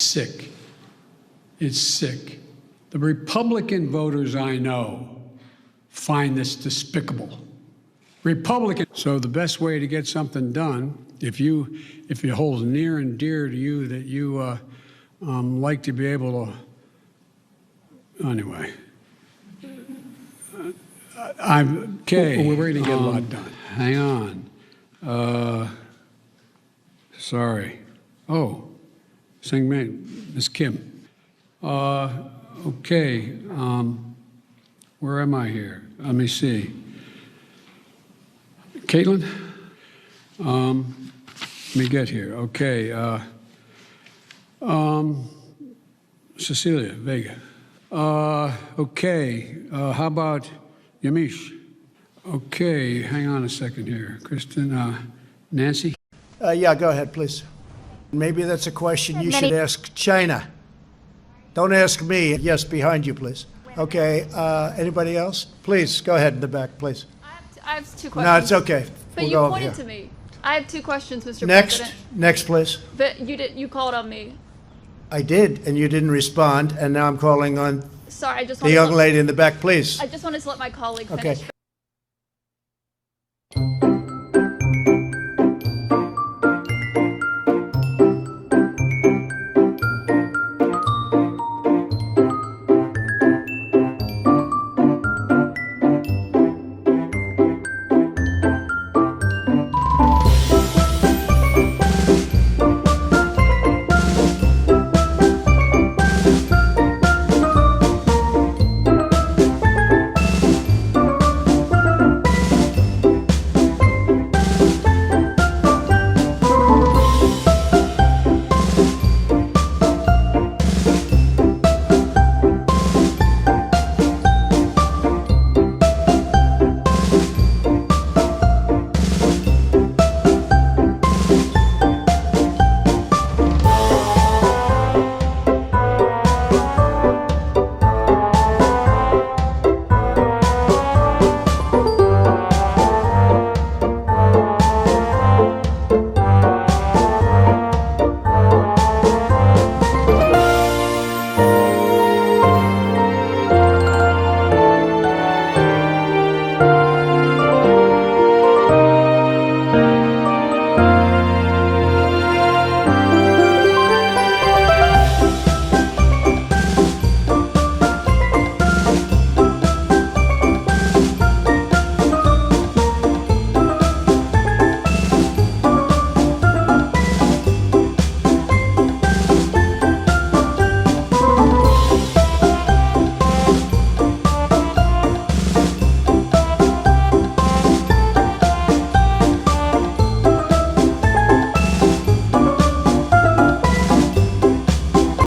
sick. It's sick. The Republican voters I know find this despicable. Republican. So the best way to get something done, if you, if it holds near and dear to you that you uh, um, like to be able to, anyway. Uh, I'm okay. We're ready to get a lot um, done. Hang on. Uh, sorry. Oh, Sing Man, Miss Kim. Uh, okay. Um, where am I here? Let me see. Caitlin? Um, let me get here. Okay. Uh, um, Cecilia Vega. Uh, okay. Uh, how about Yamish? Okay. Hang on a second here. Kristen, uh, Nancy? Uh, yeah, go ahead, please. Maybe that's a question you should ask China. Don't ask me. Yes, behind you, please. Okay, uh, anybody else? Please, go ahead in the back, please. I have, t- I have two questions. No, it's okay. But We'll you go over pointed here. to me. I have two questions, Mr. Next, President. next, please. But you did. You called on me. I did, and you didn't respond, and now I'm calling on Sorry, I just the wanted young to, lady in the back, please. I just wanted to let my colleague Okay. finish.